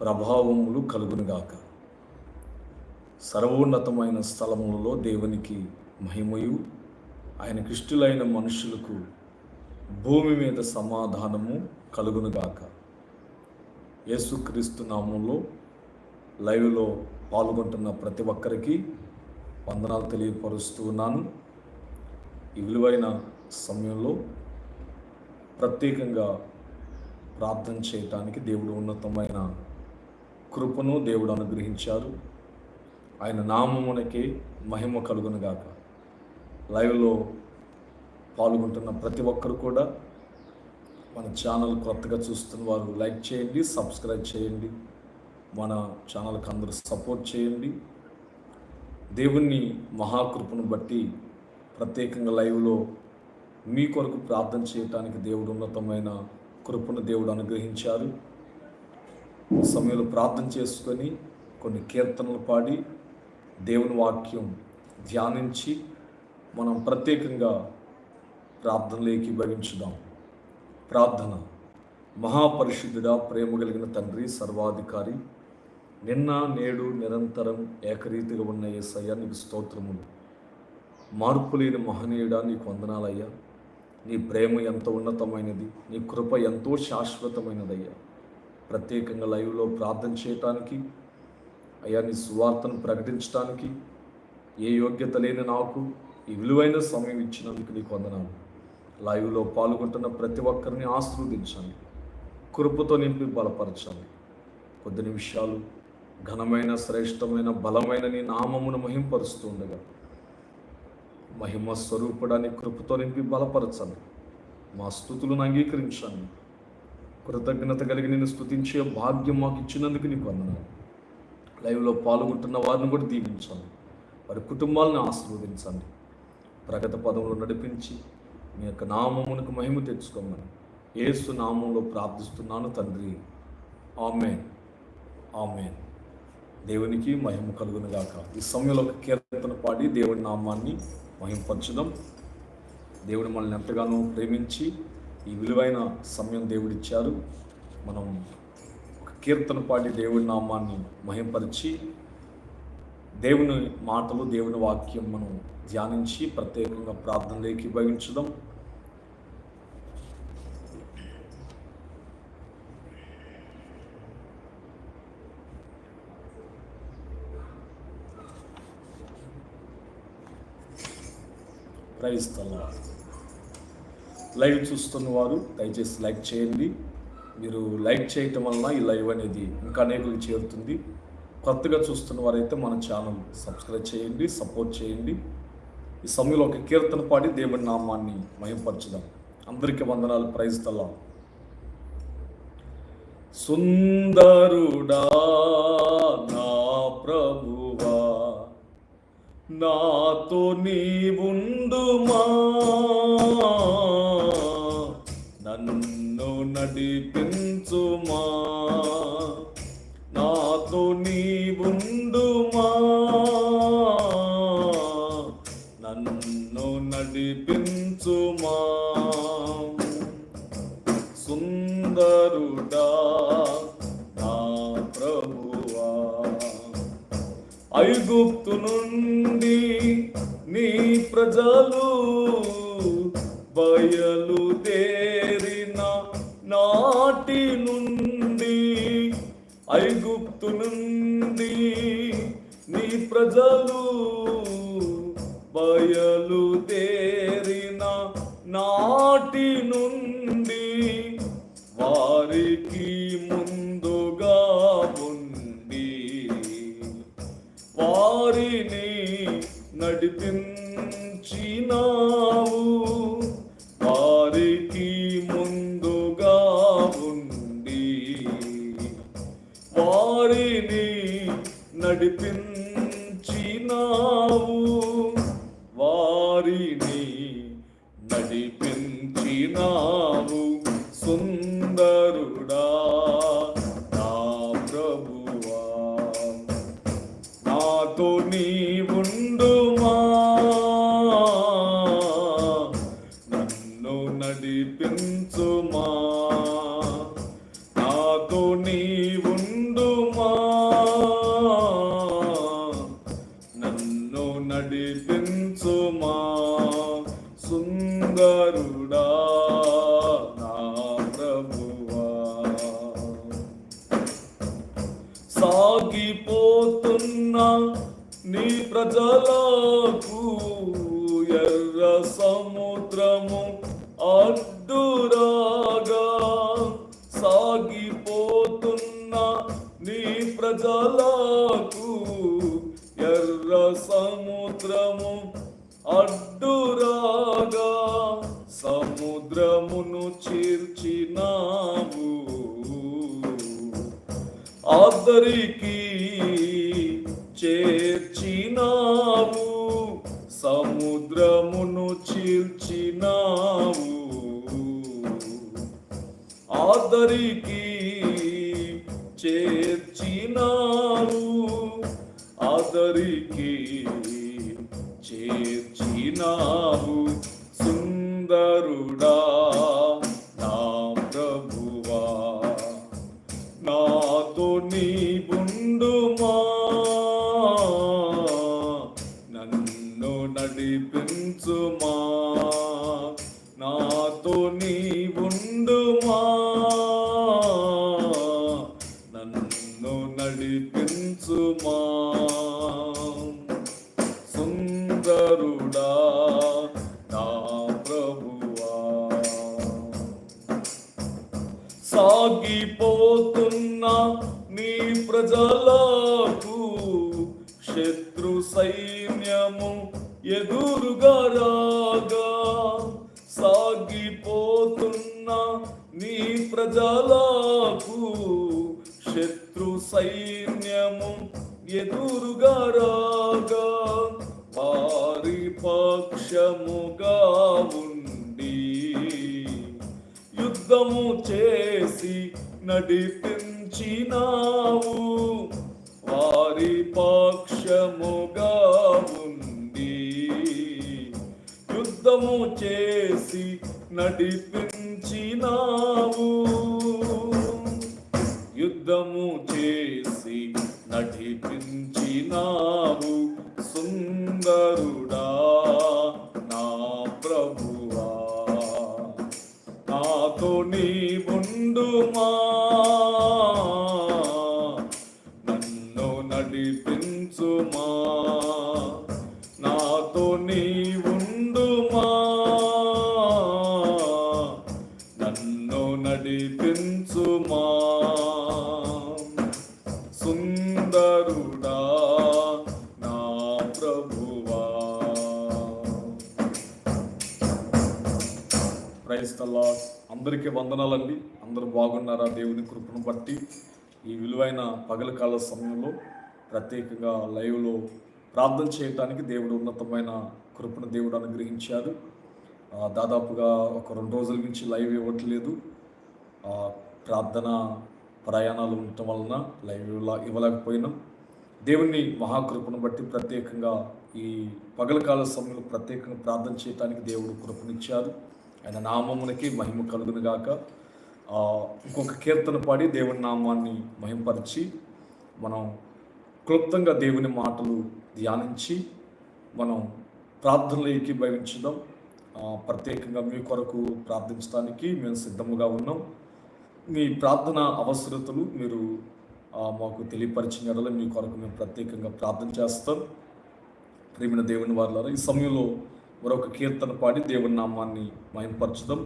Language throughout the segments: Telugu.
ప్రభావములు కలుగునుగాక. సర్వోన్నతమైన స్థలములలో దేవునికి మహిమయు. ఆయన క్రిష్టులైన మనుషులకు భూమి మీద సమాధానము కలుగునుగాక. యేసుక్రీస్తు నామంలో లైవ్లో పాల్గొంటున్న ప్రతి ఒక్కరికి వందనాలు తెలియపరుస్తూ ఉన్నాను. ఈ విలువైన సమయంలో ప్రత్యేకంగా ప్రార్థన చేయటానికి దేవుడు ఉన్నతమైన కృపను దేవుడు అనుగ్రహించారు. ఆయన నామమునకే మహిమ కలుగునుగాక. లైవ్లో పాల్గొంటున్న ప్రతి ఒక్కరు కూడా మన ఛానల్ కొత్తగా చూస్తున్న వారు లైక్ చేయండి సబ్స్క్రైబ్ చేయండి మన ఛానల్కి అందరూ సపోర్ట్ చేయండి. దేవుని మహాకృపను బట్టి ప్రత్యేకంగా లైవ్లో మీ కొరకు ప్రార్థన చేయటానికి దేవుడు ఉన్నతమైన కృపను దేవుడు అనుగ్రహించారు. సమయంలో ప్రార్థన చేసుకొని కొన్ని కీర్తనలు పాడి దేవుని వాక్యం ధ్యానించి మనం ప్రత్యేకంగా ప్రార్థనలోకి భవించుదాం ప్రార్థన. మహాపరిశుద్ధుడా ప్రేమ కలిగిన తండ్రి సర్వాధికారి నిన్న నేడు నిరంతరం ఏకరీతిగా ఉన్న ఏసయ్య నీకు స్తోత్రములు. మార్పు లేని మహనీయుడా నీకు వందనాలయ్యా. నీ ప్రేమ ఎంత ఉన్నతమైనది నీ కృప ఎంతో శాశ్వతమైనదయ్యా. ప్రత్యేకంగా లైవ్లో ప్రార్థన చేయటానికి అయ్యా నీ సువార్తను ప్రకటించడానికి ఏ యోగ్యత లేని నాకు ఈ విలువైన సమయం ఇచ్చినందుకు నీకు వందనాలు. లైవ్లో పాల్గొంటున్న ప్రతి ఒక్కరిని ఆశీర్వదించండి కృపతో నింపి బలపరచాలి కొద్ది నిమిషాలు ఘనమైన శ్రేష్టమైన బలమైన నీ నామమును మహింపరుస్తూ ఉండగా మహిమ స్వరూపుడని కృపతో నింపి బలపరచండి. మా స్థుతులను అంగీకరించండి. కృతజ్ఞత కలిగి నేను స్థుతించే భాగ్యం మాకు ఇచ్చినందుకు నీకు వందనాలు. లైవ్లో పాల్గొంటున్న వారిని కూడా దీవించండి. వారి కుటుంబాలను ఆశీర్వదించండి. ప్రగతి పదములు నడిపించి మీ యొక్క నామమునకు మహిమ తెచ్చుకోమని ఏసు నామంలో ప్రార్థిస్తున్నాను తండ్రి. ఆమెన్. ఆమెన్. దేవునికి మహిమ కలుగునుగాక. ఈ సమయంలో కీర్తన పాడి దేవుడి నామాన్ని మహింపరచుదాం. దేవుడు మనల్ని ఎంతగానో ప్రేమించి ఈ విలువైన సమయం దేవుడిచ్చారు. మనం ఒక కీర్తన పాడి దేవుడి నామాన్ని మహింపరిచి దేవుని మాటలు దేవుని వాక్యం మనం ధ్యానించి ప్రత్యేకంగా ప్రార్థనలోకి భవించుదాం క్రైస్తవ లైవ్ చూస్తున్న వారు దయచేసి లైక్ చేయండి. మీరు లైక్ చేయటం వలన ఈ లైవ్ అనేది ఇంకా అనేకులకు చేరుతుంది. కొత్తగా చూస్తున్న వారైతే మన ఛానల్ సబ్స్క్రైబ్ చేయండి సపోర్ట్ చేయండి. ఈ సమయంలో ఒక కీర్తన పాడి దేవుడి నామాన్ని మయంపరచుదాం అందరికీ వందనాలు ప్రైజ్ సుందరుడా నా ప్రభువా నాతో నీవుండుమా? నన్ను నడిపించుమా ప్రజలు బయలు ఉంచినావు వారికి ముందుగా ఉండి వారిని నడిపించినావు ప్రజలకు ఎర్ర సముద్రము అడ్డురాగా సాగిపోతున్న నీ ప్రజలకు ఎర్ర సముద్రము అడ్డురాగా సముద్రమును చీర్చినావు. ఆదరి తెచ్చినావు సముద్రమును చీల్చినావు. ఆదరికి చేర్చినావు ఆదరికి చేర్చినావు. శత్రు సైన్యము ఎదురుగా రాగా సాగిపోతున్న నీ ప్రజలకు శత్రు సైన్యము ఎదురుగా రాగా వారి పక్షముగా ఉండి యుద్ధము చేసి నడిపించినావు. వారి పక్షముగా ఉంది. యుద్ధము చేసి నడిపించినావు. అందరికీ వందనాలండి. అందరూ బాగున్నారా? దేవుని కృపను బట్టి ఈ విలువైన పగల కాల సమయంలో ప్రత్యేకంగా లైవ్లో ప్రార్థన చేయటానికి దేవుడు ఉన్నతమైన కృపను దేవుడు అనుగ్రహించాడు. దాదాపుగా ఒక రెండు రోజుల నుంచి లైవ్ ఇవ్వట్లేదు. ప్రార్థన ప్రయాణాలు ఉండటం వలన లైవ్ ఇవ్వలేకపోయినాం. దేవుని మహాకృపను బట్టి ప్రత్యేకంగా ఈ పగలకాల సమయంలో ప్రత్యేకంగా ప్రార్థన చేయడానికి దేవుడు కృపనిచ్చారు ఆయన నామమునకి మహిమ కలుగును గాక. ఇంకొక కీర్తన పాడి దేవుని నామాన్ని మహింపరిచి మనం క్లుప్తంగా దేవుని మాటలు ధ్యానించి మనం ప్రార్థనలో ఏకీభవించుదాం ప్రత్యేకంగా మీ కొరకు ప్రార్థించడానికి మేము సిద్ధముగా ఉన్నాం. మీ ప్రార్థన అవసరతలు మీరు మాకు తెలియపరిచిన ఎడల మీ కొరకు మేము ప్రత్యేకంగా ప్రార్థన చేస్తాం. ప్రేమిన దేవుని వారులారా ఈ సమయంలో మరొక కీర్తన పాడి దేవుని నామాన్ని మయంపరచుదాం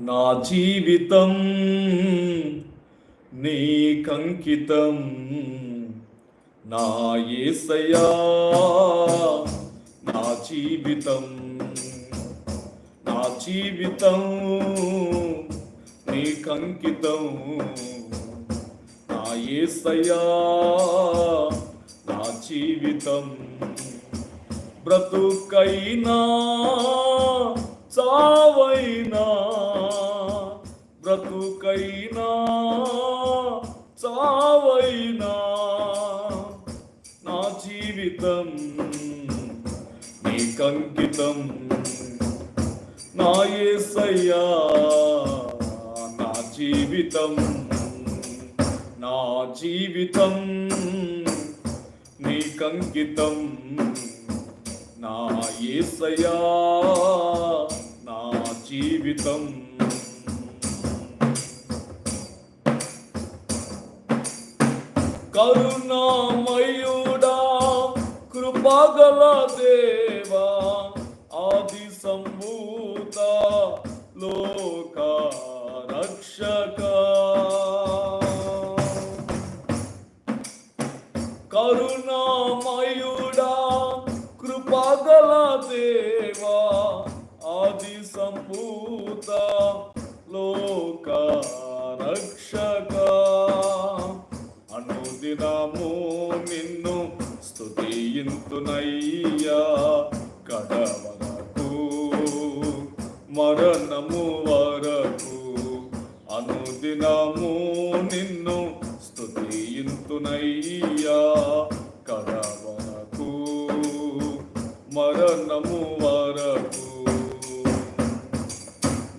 నా జీవితం నీకంకితం నా ఏసయా నా జీవితం నా జీవితం నీకంకితం ఏసయ్యా నా జీవితం బ్రతుకైనా చావైనా బ్రతుకైనా చావైనా నా జీవితం నీకంకితం నా ఏసయ్యా నా జీవితం నా జీవితం నీకంకితం. నా ఏసయా నా జీవితం. కరుణామయుడా కృపగల దేవా ఆది సంభూత లో కడవరకు మరణము వరకు అనుదినము నిన్ను స్తుతియింతునయ్యా. కడవరకు మరణము వరకు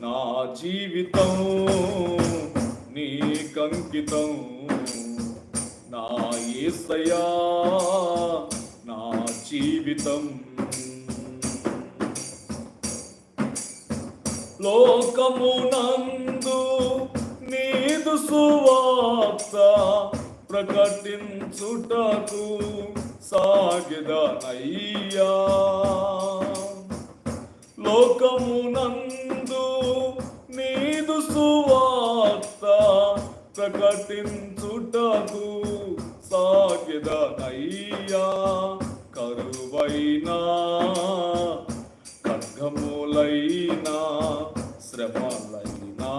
నా జీవితం నీకంకితం నా యేసయ్యా నా జీవితం సాగిదనయ్యా. లోకమునందు నీదు సువార్త ప్రకటించుటకు సాగిదనయ్యా. కరువైనా ఖడ్గములైనా శ్రమలైనా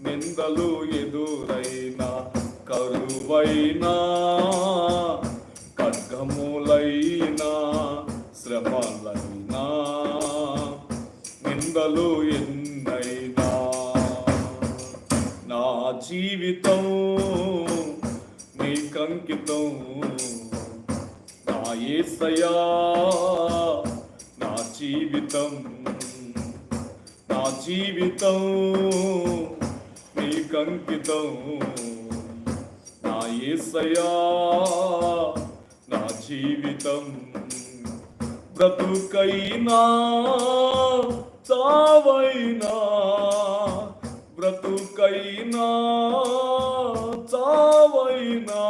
నిందలు ఎదురైనా కరువైనా యేసయ్యా నా జీవితం నా జీవితం నీకంకితం నా ఏసయా నా జీవితం బ్రతుకైనా చావైనా. బ్రతుకైనా చావైనా.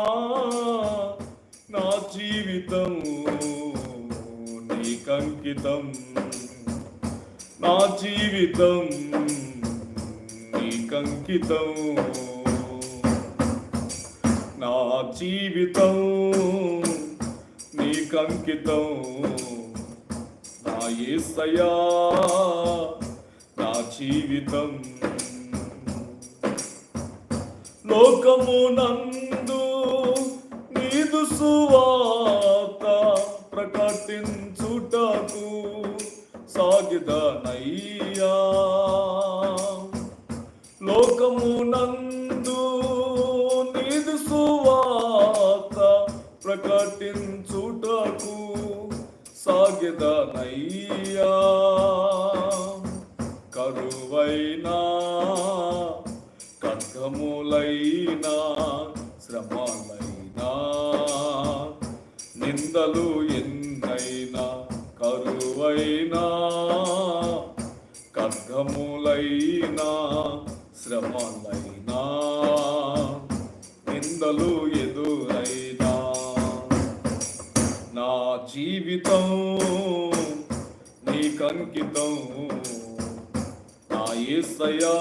నా జీవితం నీకంకితం. నా జీవితం నీకంకితం. నా జీవితం నీకంకితం. నా ఏసయా నా జీవితం. లోకము నందు నీదు సువాత ప్రకటించ ప్రకటించుటకు సాగిదనయ్యా. లోకమునందు నీదు సువాత ప్రకటించుటకు సాగిదనయ్యా. కరువైనా కష్టములైనా శ్రమలైనా నిందలు కర్గములైనా ఖడ్గములైనా శ్రమలైనా నిందలు ఎదురైనా. నా జీవితం నీకంకితం నా ఏసయా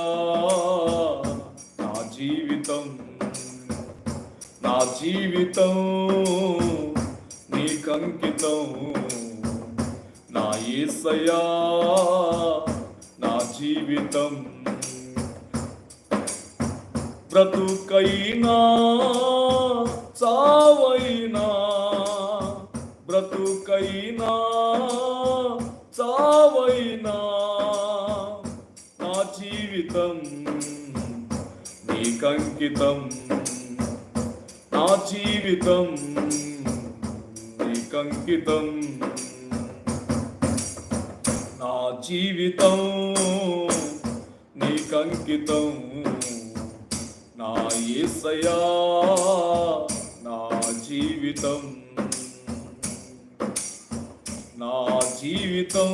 నా జీవితం నా జీవితం నీకంకితం ఏసయా నా జీవితం బ్రతుకైనా చావైనా బ్రతుకైనా చావైనా నా జీవితం నీకంకితం నా జీవితం నీకంకితం జీవితం నీకంకితం నా ఏసయా నా జీవితం. నా జీవితం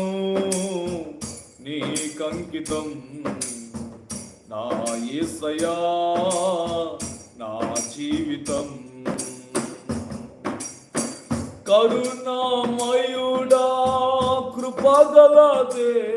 నీకంకితం నా ఏసయా నా జీవితం. కరుణామయుడా కృపగల దేవా